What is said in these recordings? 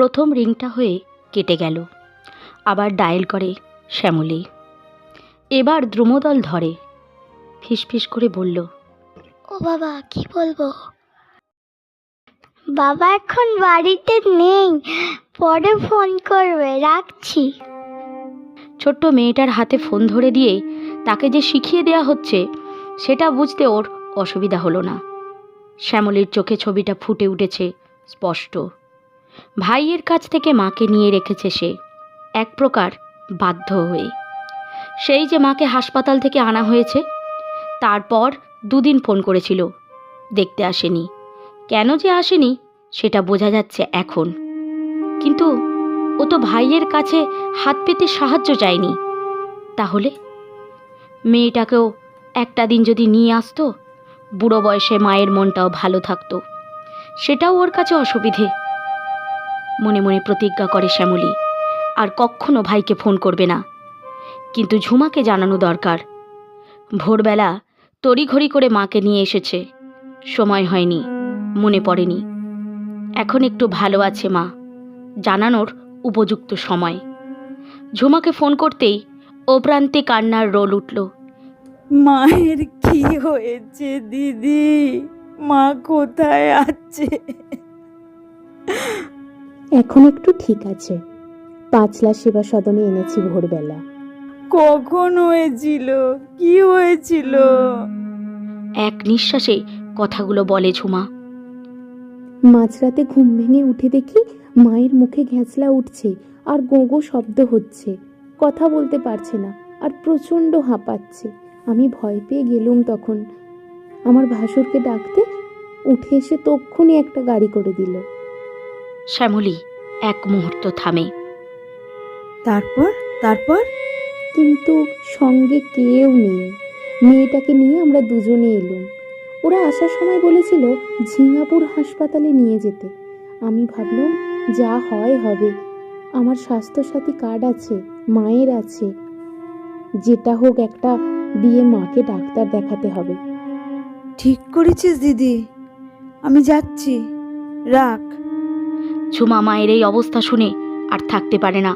প্রথম রিংটা হয়ে কেটে গেল। আবার ডায়েল করে শ্যামলী। এবার দ্রুমদল ধরে। ফিসফিস করে বলল ও বাবা কি বলব? বাবা এখন বাড়িতে নেই পরে ফোন করবে রাখছি। ছোট্ট মেয়েটার হাতে ফোন ধরে দিয়ে তাকে যে শিখিয়ে দেয়া হচ্ছে সেটা বুঝতে ওর অসুবিধা হলো না। শ্যামলীর চোখে ছবিটা ফুটে উঠেছে স্পষ্ট। ভাইয়ের কাছ থেকে মাকে নিয়ে রেখেছে সে। এক প্রকার বাধ্য হয়ে। সেই যে মাকে হাসপাতাল থেকে আনা হয়েছে, তারপর দুদিন ফোন করেছিল, দেখতে আসেনি। কেন যে আসেনি, সেটা বোঝা যাচ্ছে এখন। কিন্তু ও তো ভাইয়ের কাছে হাত পেতে সাহায্য চায়নি। তাহলে? মেয়েটাকেও একটা দিন যদি নিয়ে আসতো, বুড়ো বয়সে মায়ের মনটাও ভালো থাকতো। সেটাও ওর কাছে অসুবিধে। মনে মনে প্রতিজ্ঞা করে শ্যামলী, আর কখনো ভাইকে ফোন করবে না। কিন্তু ঝুমাকে জানানো দরকার। ভোরবেলা তড়িঘড়ি করে মাকে নিয়ে এসেছে। সময় হয়নি, মনে পড়েনি। এখন একটু ভালো আছে মা, জানানোর উপযুক্ত সময়। ঝুমাকে ফোন করতেই ও প্রান্তে কান্নার রোল উঠল। মায়ের কি হয়েছে, দিদি? মা কোথায় আছে? এখন একটু ঠিক আছে। পাঁচলা সেবা সদনে এনেছি ভোরবেলা। কখন হয়েছিল? কি হয়েছিল? এক নিঃশ্বাসে কথাগুলো বলে ঝুমা। মাঝরাতে ঘুম ভেঙে উঠে দেখি মায়ের মুখে ঘ্যাঁচলা উঠছে আর গোগো শব্দ হচ্ছে। কথা বলতে পারছে না আর প্রচণ্ড হাঁপাচ্ছে। আমি ভয় পেয়ে গেলুম তখন। আমার ভাসুরকে ডাকতে উঠে এসে তক্ষুনি একটা গাড়ি করে দিল। শ্যামলী এক মুহূর্ত থামে। তারপর? তারপর? কিন্তু সঙ্গে কেউ নেই। মেয়েটাকে নিয়ে আমরা দুজনে এলুম। ওরা আসার সময় বলেছিল ঝিঙাপুর হাসপাতালে নিয়ে যেতে। আমি ভাবলাম যা হয় হবে। আমার স্বাস্থ্যসাথী কার্ড আছে মায়ের আছে। যেটা হোক একটা দিয়ে মাকে ডাক্তার দেখাতে হবে। ঠিক করেছিস দিদি। আমি যাচ্ছি। রাখ। ঝুমা মায়ের এই অবস্থা শুনে আর থাকতে পারে না।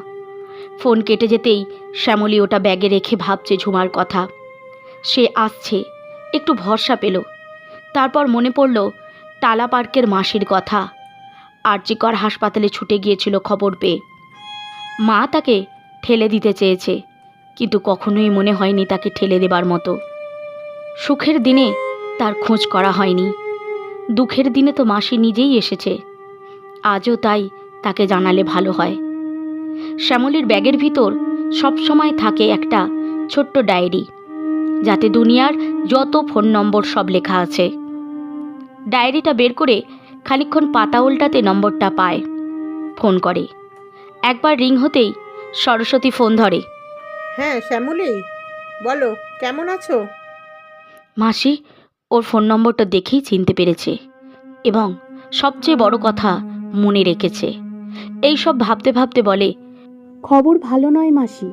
ফোন কেটে যেতেই শ্যামলী ওটা ব্যাগে রেখে ভাবছে ঝুমার কথা। সে আসছে, একটু ভরসা পেল। তারপর মনে পড়ল টালা পার্কের মাসির কথা। আরজিকর হাসপাতালে ছুটে গিয়েছিল খবর পেয়ে। মা তাকে ঠেলে দিতে চেয়েছে, কিন্তু কখনোই মনে হয়নি তাকে ঠেলে দেবার মতো। সুখের দিনে তার খোঁজ করা হয়নি। দুঃখের দিনে তো মাসি নিজেই এসেছে। আজও তাই তাকে জানালে ভালো হয়। শ্যামলীর ব্যাগের ভিতর সবসময় থাকে একটা ছোট্ট ডায়েরি যাতে দুনিয়ার যত ফোন নম্বর সব লেখা আছে। ডায়েরিটা বের করে খানিকক্ষণ পাতা উল্টাতে নম্বরটা পায় ফোন করে। একবার রিং হতেই সরস্বতী ফোন ধরে। হ্যাঁ শ্যামলী বলো কেমন আছো? মাসি ওর ফোন নম্বরটা দেখেই চিনতে পেরেছে এবং সবচেয়ে বড় কথা মনে রেখেছে। এই সব ভাবতে ভাবতে বলে খবর ভালো নয় মাসি।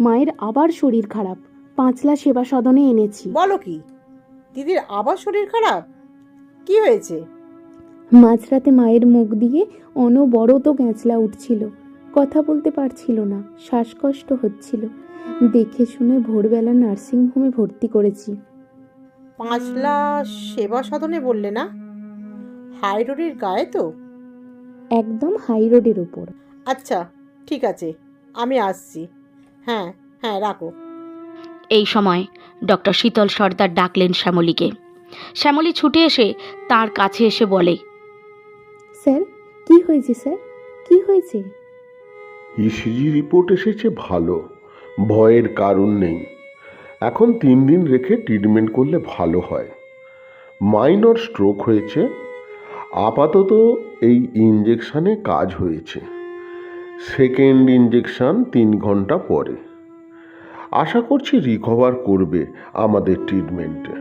মায়ের আবার শরীর খারাপ। পাঁচলা সেবা সদনে এনেছি। বলো কি? দিদির আবার শরীর খারাপ? কি হয়েছে? মাঝরাতে মায়ের মুখ দিয়ে অনবরত গ্যাঁচলা উঠছিল। কথা বলতে পারছিল না শ্বাসকষ্ট হচ্ছিল। দেখে শুনে ভোরবেলা নার্সিংহোমে ভর্তি করেছি। পাঁচলা সেবা সদনে বললে না? হাই রোডের গায়ে তো। একদম হাই রোডের ওপর আচ্ছা ঠিক আছে আমি আসছি। হ্যাঁ হ্যাঁ রাখো। এই সময় ডক্টর শীতল সর্দার ডাকলেন শ্যামলীকে। শ্যামলী ছুটে এসে তার কাছে এসে বলে স্যার কি হয়েছে স্যার? কি হয়েছে? ইসিজি রিপোর্ট এসেছে ভালো ভয়ের কারণ নেই। এখন তিন দিন রেখে ট্রিটমেন্ট করলে ভালো হয়। মাইনর স্ট্রোক হয়েছে আপাতত এই ইঞ্জেকশানে কাজ হয়েছে। সেকেন্ড ইঞ্জেকশান তিন ঘণ্টা পরে। আশা করছি রিকভার করবে আমাদের ট্রিটমেন্টে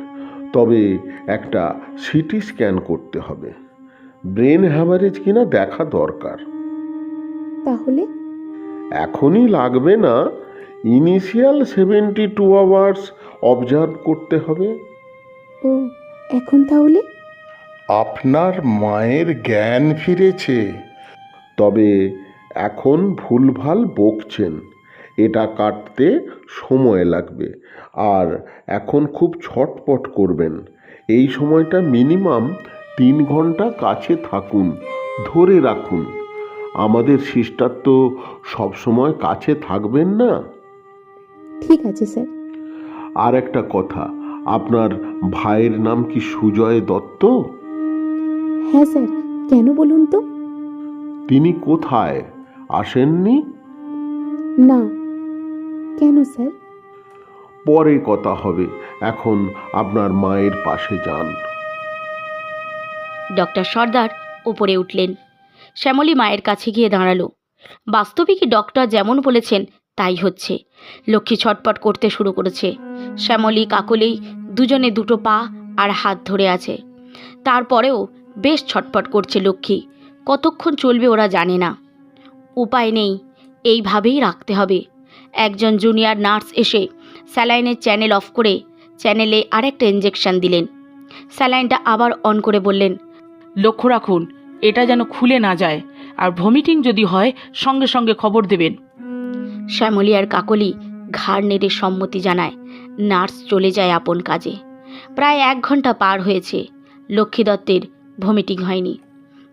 তবে একটা সিটি স্ক্যান করতে হবে। ব্রেন হ্যাভারেজ কিনা দেখা দরকার। তাহলে? এখনই লাগবে না। Initial seventy two hours observe করতে হবে। ও এখন তাহলে? আপনার মায়ের জ্ঞান ফিরেছে। তবে এখন ভুলভাল বকছেন। এটা কাটতে সময় লাগবে। আর এখন খুব ছটপট করবেন। এই সময়টা মিনিমাম তিন ঘণ্টা কাছে থাকুন ধরে রাখুন। আমাদের সিস্টার তো সবসময় কাছে থাকবেন না? ঠিক আছে স্যার। আর একটা কথা আপনার ভাইয়ের নাম কি সুজয় দত্ত? হ্যাঁ স্যার কেন বলুন তো? তিনি কোথায়? আসেননি? না। কেন স্যার? পরে কথা হবে। এখন আপনার মায়ের পাশে যান। ডক্টর সর্দার উপরে উঠলেন। শ্যামলী মায়ের কাছে গিয়ে দাঁড়াল। বাস্তবিকই ডক্টর যেমন বলেছেন তাই হচ্ছে। লক্ষ্মী ছটপট করতে শুরু করেছে। শ্যামলী কাকলেই দুজনে দুটো পা আর হাত ধরে আছে। তারপরেও বেশ ছটপট করছে লক্ষ্মী। কতক্ষণ চলবে ওরা জানে না। উপায় নেই এইভাবেই রাখতে হবে। একজন জুনিয়র নার্স এসে স্যালাইনের চ্যানেল অফ করে চ্যানেলে আরেকটা ইঞ্জেকশন দিলেন। স্যালাইনটা আবার অন করে বললেন লক্ষ্য রাখুন এটা যেন খুলে না যায়। আর ভমিটিং যদি হয় সঙ্গে সঙ্গে খবর দেবেন। শ্যামলী আর কাকলি ঘাড় নেড়ে সম্মতি জানায় নার্স চলে যায় আপন কাজে। প্রায় এক ঘণ্টা পার হয়েছে লক্ষ্মী দত্তের ভমিটিং হয়নি।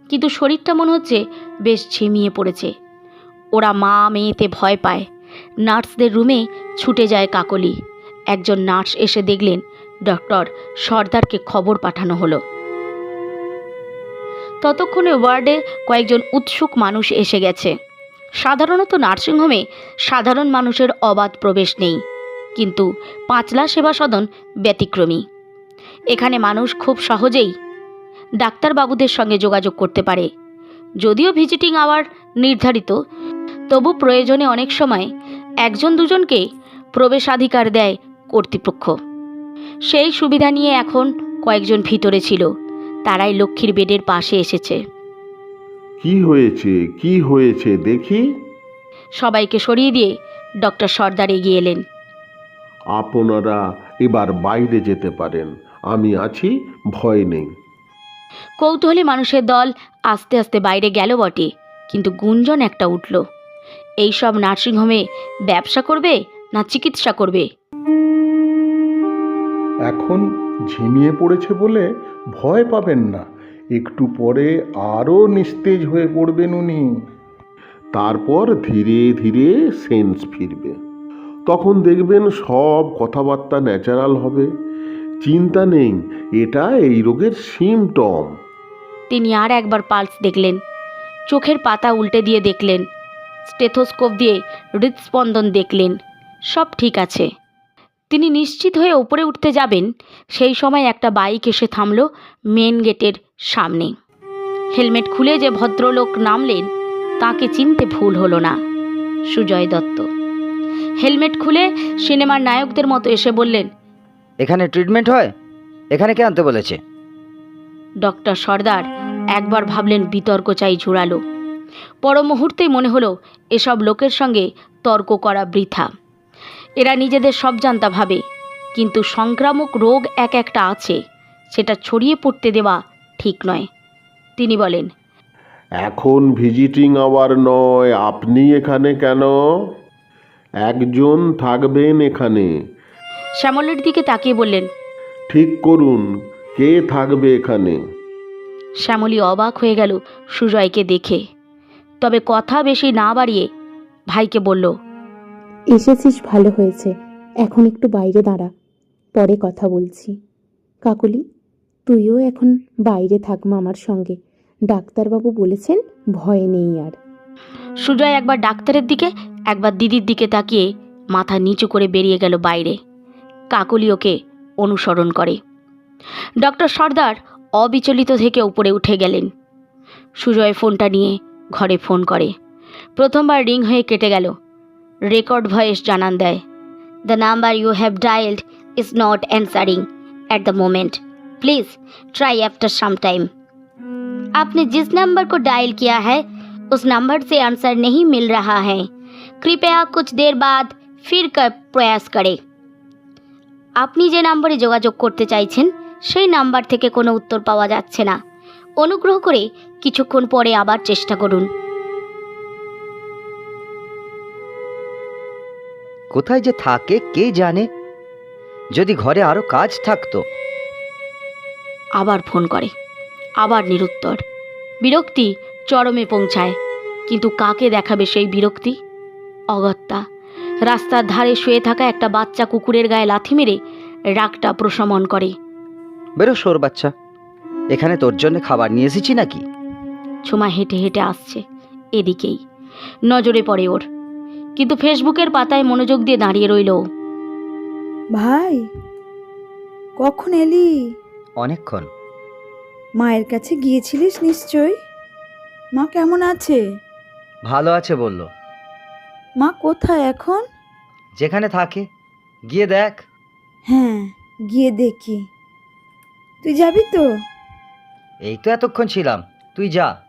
কিন্তু শরীরটা মনে হচ্ছে বেশ ঝিমিয়ে পড়েছে। ওরা মা মেয়েতে ভয় পায়। নার্সদের রুমে ছুটে যায় কাকলি। একজন নার্স এসে দেখলেন ডক্টর সর্দারকে খবর পাঠানো হলো। ততক্ষণে ওয়ার্ডে কয়েকজন উৎসুক মানুষ এসে গেছে। সাধারণত নার্সিংহোমে সাধারণ মানুষের অবাধ প্রবেশ নেই। কিন্তু পাঁচলা সেবা সদন ব্যতিক্রমী। এখানে মানুষ খুব সহজেই ডাক্তারবাবুদের সঙ্গে যোগাযোগ করতে পারে। যদিও ভিজিটিং আওয়ার নির্ধারিত তবু প্রয়োজনে অনেক সময় একজন দুজনকে প্রবেশাধিকার দেয় কর্তৃপক্ষ। সেই সুবিধা নিয়ে এখন কয়েকজন ভিতরে ছিল তারাই লক্ষ্মীর বেডের পাশে এসেছে। কি হয়েছে? কি হয়েছে? দেখি। সবাইকে সরিয়ে দিয়ে ডক্টর সর্দার এগিয়ে এলেন। আপনারা এবার বাইরে যেতে পারেন। আমি আছি ভয় নেই। কৌতূহলী মানুষের দল আস্তে আস্তে বাইরে গেল বটে, কিন্তু গুঞ্জন একটা উঠল। এই সব নার্সিংহোমে ব্যবসা করবে না চিকিৎসা করবে? এখন ঝিমিয়ে পড়েছে বলে ভয় পাবেন না। একটু পরে আরও নিস্তেজ হয়ে পড়বেন উনি। তারপর ধীরে ধীরে সেন্স ফিরবে। তখন দেখবেন সব কথাবার্তা ন্যাচারাল হবে। চিন্তা নেই, এটা এই রোগের সিমটম তিনি আর একবার পালস দেখলেন। চোখের পাতা উল্টে দিয়ে দেখলেন। স্টেথোস্কোপ দিয়ে হৃদস্পন্দন দেখলেন। সব ঠিক আছে। তিনি নিশ্চিত হয়ে ওপরে উঠতে যাবেন। সেই সময় একটা বাইক এসে থামল মেন গেটের সামনে। হেলমেট খুলে যে ভদ্রলোক নামলেন, তাকে চিনতে ভুল হলো না। সুজয় দত্ত। হেলমেট খুলে সিনেমার নায়কদের মতো এসে বললেন এখানে ট্রিটমেন্ট হয়? এখানে কে আনতে বলেছে? ডক্টর সর্দার একবার ভাবলেন বিতর্ক চাই জোরালো পর মুহূর্তেই মনে হলো এসব লোকের সঙ্গে তর্ক করা বৃথা। এরা নিজেদের সব জানতা ভাবে কিন্তু সংক্রামক রোগ এক একটা আছে সেটা ছড়িয়ে পড়তে দেওয়া ঠিক নয়। তিনি বলেন এখন ভিজিটিং আওয়ার নয় আপনি এখানে কেন? একজন থাকবেন এখানে। শ্যামলের দিকে তাকিয়ে বললেন ঠিক করুন কে থাকবে এখানে? শ্যামলী অবাক হয়ে গেল সুজয়কে দেখে। তবে কথা বেশি না বাড়িয়ে ভাইকে বলল এসেছিস ভালো হয়েছে। এখন একটু বাইরে দাঁড়া। পরে কথা বলছি। কাকুলি তুইও এখন বাইরে থাক মামার সঙ্গে। ডাক্তারবাবু বলেছেন ভয় নেই আর। সুজয় একবার ডাক্তারের দিকে একবার দিদির দিকে তাকিয়ে মাথা নিচু করে বেরিয়ে গেল বাইরে। কাকলি ওকে অনুসরণ করে ডক্টর সর্দার অবিচলিত থেকে উপরে উঠে গেলেন সুজয় ফোনটা নিয়ে ঘরে ফোন করে প্রথমবার রিং হয়ে কেটে গেল রেকর্ড ভয়েস জানান দেয় the number you have dialed is not answering at the moment please try after some time आपने जिस नंबर को डायल किया है उस नंबर से आंसर नहीं मिल रहा है कृपया कुछ देर बाद फिर कर প্রয়াস করে আপনি যে নাম্বারে যোগাযোগ করতে চাইছেন সেই নাম্বার থেকে কোনো উত্তর পাওয়া যাচ্ছে না। অনুগ্রহ করে কিছুক্ষণ পরে আবার চেষ্টা করুন। কোথায় যে থাকে কে জানে? যদি ঘরে আরও কাজ থাকতো। আবার ফোন করে। আবার নিরুত্তর। বিরক্তি চরমে পৌঁছায়। কিন্তু কাকে দেখাবে সেই বিরক্তি? অগত্যা। রাস্তার ধারে শুয়ে থাকা একটা বাচ্চা কুকুরের গায়ে লাথি মেরে রাগটা প্রশমন করে। বেরো সোর বাচ্চা। এখানে তোর জন্য খাবার নিয়ে এসেছি নাকি? ছোমা হেঁটে হেঁটে আসছে এদিকেই। নজরে পড়ে ওর। কিন্তু ফেসবুকের পাতায় মনোযোগ দিয়ে দাঁড়িয়ে রইল ভাই কখন এলি? অনেকক্ষণ। মায়ের কাছে গিয়েছিলিস নিশ্চয় মা কেমন আছে? ভালো আছে বলল। মা কোথায় এখন? যেখানে থাকে গিয়ে দেখ। হ্যাঁ গিয়ে দেখি। তুই যাবি তো? এই তো এতক্ষণ ছিলাম। তুই যা।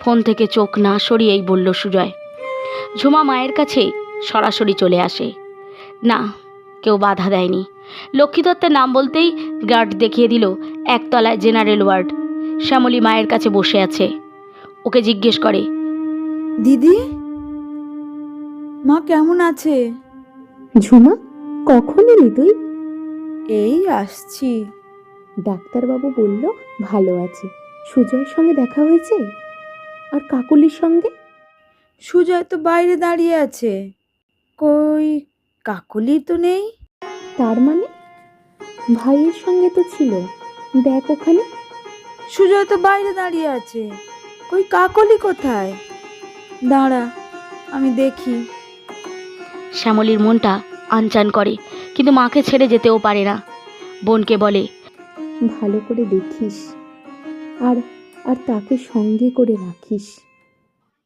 ফোন থেকে চোখ না সরিয়েই বলল সুজয়। ঝুমা মায়ের কাছে সরাসরি চলে আসে। না কেউ বাধা দেয়নি। লক্ষ্মী দত্তের নাম বলতেই গার্ড দেখিয়ে দিল একতলায় জেনারেল ওয়ার্ড। শ্যামলী মায়ের কাছে বসে আছে। ওকে জিজ্ঞেস করে দিদি? মা কেমন আছে? ঝুমা কখন এলি তুই? এই আসছি। ডাক্তারবাবু বলল ভালো আছে। সুজয়ের সঙ্গে দেখা হয়েছে? আর কাকুলির সঙ্গে? সুজয় তো বাইরে দাঁড়িয়ে আছে। কই কাকলি তো নেই? তার মানে? ভাইয়ের সঙ্গে তো ছিল। দেখ ওখানে। সুজয় তো বাইরে দাঁড়িয়ে আছে। কই কাকলি কোথায়? দাঁড়া আমি দেখি। শ্যামলীর মনটা আনচান করে কিন্তু মাকে ছেড়ে যেতেও পারে না। বোনকে বলে ভালো করে দেখিস আর আর তাকে সঙ্গে করে রাখিস।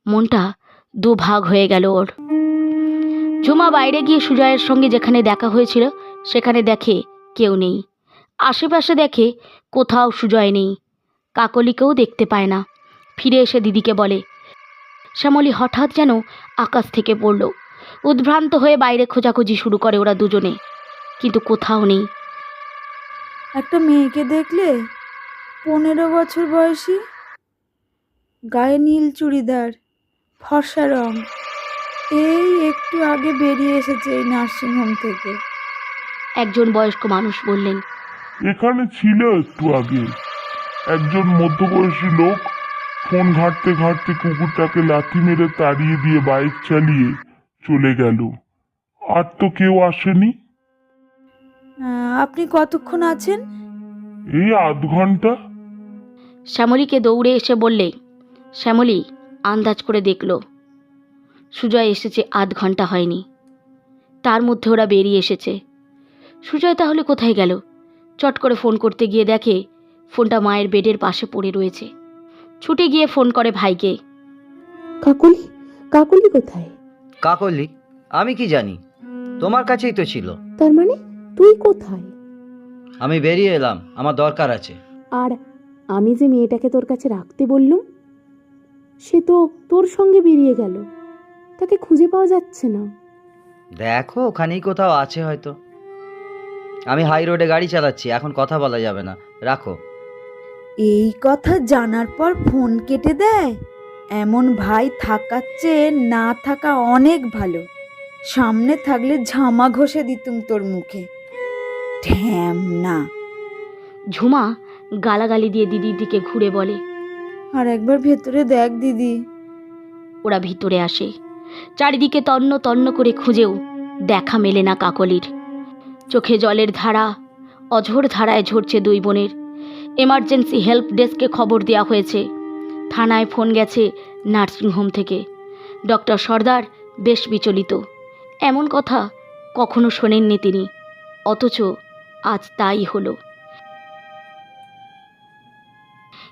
মনটা দুভাগ হয়ে গেল ওর। ঝুমা বাইরে গিয়ে সুজয়ের সঙ্গে যেখানে দেখা হয়েছিল সেখানে দেখে কেউ নেই। আশেপাশে দেখে কোথাও সুজয় নেই। কাকলিকেও দেখতে পায় না। ফিরে এসে দিদিকে বলে শ্যামলী হঠাৎ যেন আকাশ থেকে পড়ল। উদ্ভ্রান্ত হয়ে বাইরে খোঁজাখুঁজি শুরু করে ওরা দুজনে। কিন্তু কোথাও নেই। একটা মেয়েকে দেখলে পনেরো বছর বয়সী? গায়ে নীল চুড়িদার ফর্সা রং। এই একটু আগে বেরিয়ে এসেছে এই নার্সিংহোম থেকে। একজন বয়স্ক মানুষ বললেন এখানে ছিল একটু আগে। একজন মধ্যবয়সী লোক ফোন ঘাঁটতে ঘাঁটতে কুকুরটাকে লাথি মেরে তাড়িয়ে দিয়ে বাইক চালিয়ে চলে গেল। আর তো কেউ আসেনি। আপনি কতক্ষণ আছেন? এই আধ ঘণ্টা। শ্যামলীকে দৌড়ে এসে বললে শ্যামলী আন্দাজ করে দেখল সুজয় এসেছে আধ ঘণ্টা হয়নি। তার মধ্যে ওরা বেরিয়ে এসেছে। সুজয় তাহলে কোথায় গেল? চট করে ফোন করতে গিয়ে দেখে ফোনটা মায়ের বেডের পাশে পড়ে রয়েছে। ছুটে গিয়ে ফোন করে ভাইকে কাকুলি কাকুলি কোথায়? কাকলি আমি কি জানি? তোমার কাছেই তো ছিল। তার মানে তুই কোথায়? আমি বেরিয়ে এলাম আমার দরকার আছে। আর আমি যে মেয়েটাকে তোর কাছে রাখতে বললুম সে তো তোর সঙ্গে বেরিয়ে গেল। তাকে খুঁজে পাওয়া যাচ্ছে না। দেখো ওখানেই কোথাও আছে হয়তো। আমি হাই রোডে গাড়ি চালাচ্ছি এখন কথা বলা যাবে না। রাখো। এই কথা জানার পর ফোন কেটে দেয়। এমন ভাই থাকার চেয়ে না থাকা অনেক ভালো। সামনে থাকলে ঝামা ঘষে দিতুম তোর মুখে। ঠ্যাম না। ঝুমা গালাগালি দিয়ে দিদির দিকে ঘুরে বলে আর একবার ভেতরে দেখ দিদি। ওরা ভিতরে আসে। চারিদিকে তন্ন তন্ন করে খুঁজেও দেখা মেলে না কাকলির। চোখে জলের ধারা অঝোর ধারায় ঝরছে দুই বোনের। এমার্জেন্সি হেল্প ডেস্কে খবর দেওয়া হয়েছে। থানায় ফোন গেছে নার্সিংহোম থেকে। ডক্টর সর্দার বেশ বিচলিত। এমন কথা কখনো শোনেননি তিনি, অথচ আজ তাই হলো।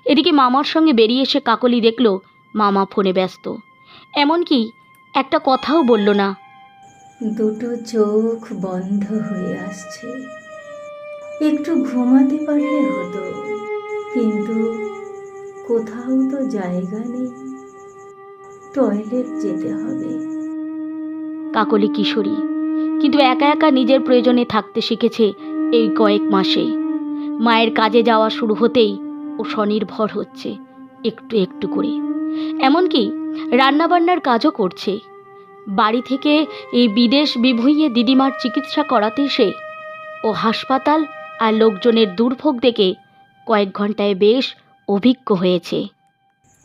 এদিকে মামার সঙ্গে বেরিয়ে এসে কাকলি দেখল মামা ফোনে ব্যস্ত। এমনকি একটা কথাও বলল না। দুটো চোখ বন্ধ হয়ে আসছে। একটু ঘুমাতে পারলে হতো, কিন্তু কোথাও তো জায়গা নেই। টয়লেট যেতে হবে। কাকলি কিশোরী, কিন্তু একা একা নিজের প্রয়োজনে থাকতে শিখেছে এই কয়েক মাসে। মায়ের কাজে যাওয়া শুরু হতেই ও স্বনির্ভর হচ্ছে একটু একটু করে। এমনকি রান্নাবান্নার কাজও করছে। বাড়ি থেকে এই বিদেশ বিভুঁইয়ে দিদিমার চিকিৎসা করাতে সে ও হাসপাতাল আর লোকজনের দুর্ভোগ দেখে কয়েক ঘন্টায় বেশ অভিজ্ঞ হয়েছে।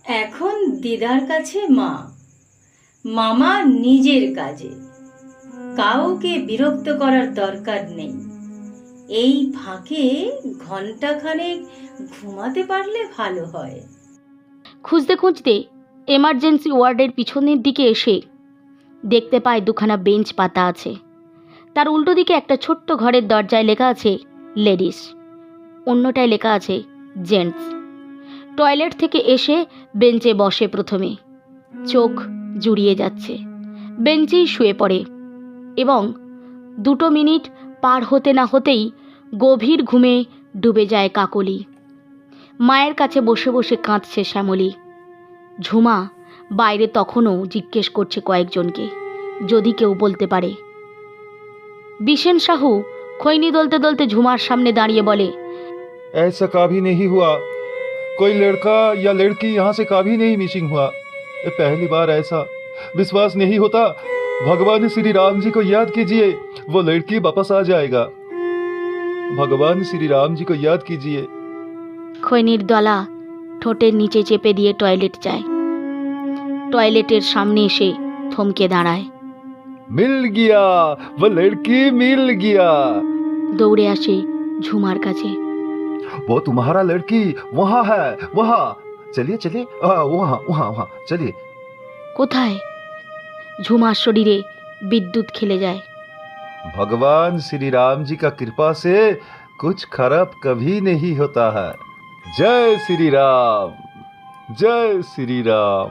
এখন দিদার কাছে মা। মামা নিজের কাজে। কাউকে বিরক্ত করার দরকার নেই। এই ফাঁকে ঘন্টাখানেক ঘুমাতে পারলে ভালো হয়। খুঁজতে খুঁজতে এমার্জেন্সি ওয়ার্ডের পিছনের দিকে এসে দেখতে পায় দুখানা বেঞ্চ পাতা আছে। তার উল্টো দিকে একটা ছোট্ট ঘরের দরজায় লেখা আছে লেডিস অন্যটায় লেখা আছে জেন্টস টয়লেট থেকে এসে বেঞ্চে বসে প্রথমে চোখ জুড়িয়ে যাচ্ছে বেঞ্চেই শুয়ে পড়ে এবং দুটো মিনিট পার হতে না হতেই গভীর ঘুমে ডুবে যায় কাকলি মায়ের কাছে বসে বসে কাঁদছে শ্যামলী ঝুমা বাইরে তখনও জিজ্ঞেস করছে কয়েকজনকে যদি কেউ বলতে পারে বিশেন সাহু খৈনি দলতে দলতে ঝুমার সামনে দাঁড়িয়ে বলে ऐसा कभी नहीं हुआ कोई लड़का या लड़की यहाँ से कभी नहीं मिसिंग हुआ ये पहली बार ऐसा विश्वास नहीं होता भगवान श्री राम जी को याद कीजिए वो लड़की वापस आ जाएगा भगवान श्री राम जी को याद कीजिए খৈনির দলা ঠোঁটের নিচে চেপে দিয়ে টয়লেট যায় টয়লেটের সামনে এসে থমকে দাঁড়ায় मिल गया वो लड़की मिल गया দৌড়ে আসে ঝুমার কাছে वो तुम्हारा लड़की वहाँ है वहाँ चलिए चलिए आ, वहाँ वहाँ वहाँ चलिए কোথায় ঝুমার শরীরে বিদ্যুৎ খেলে যায় भगवान श्री राम जी का कृपा से कुछ खराब कभी नहीं होता है जय श्री राम जय श्री राम